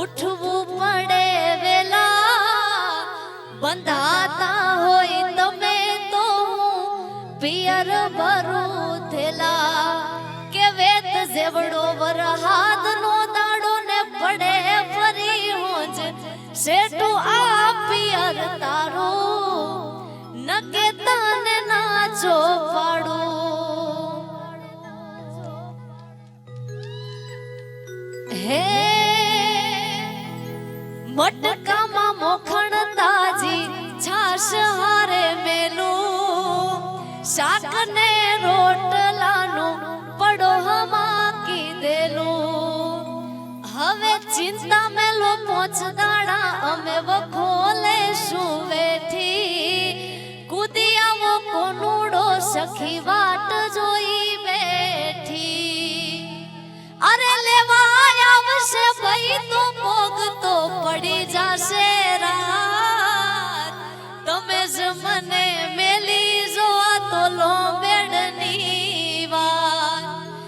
ઉઠવું પડે વેલા. બંધાતા હોય તમે તો પિયર ભરું થેલા. કે વેત જેવડો વરહાદ નો દાડો ને પડે ફરી હોજ. શેઠો આ પિયર તારો. નકે તને ના જો પાડું. હે મટકામાં મોખણ તાજી, છાશ હારે મેલું શાક ને રોટલાનું પડો હમા કીધેલું હવે ચિંતા મેલો પોચ દાડા અમે વખોલે आजमन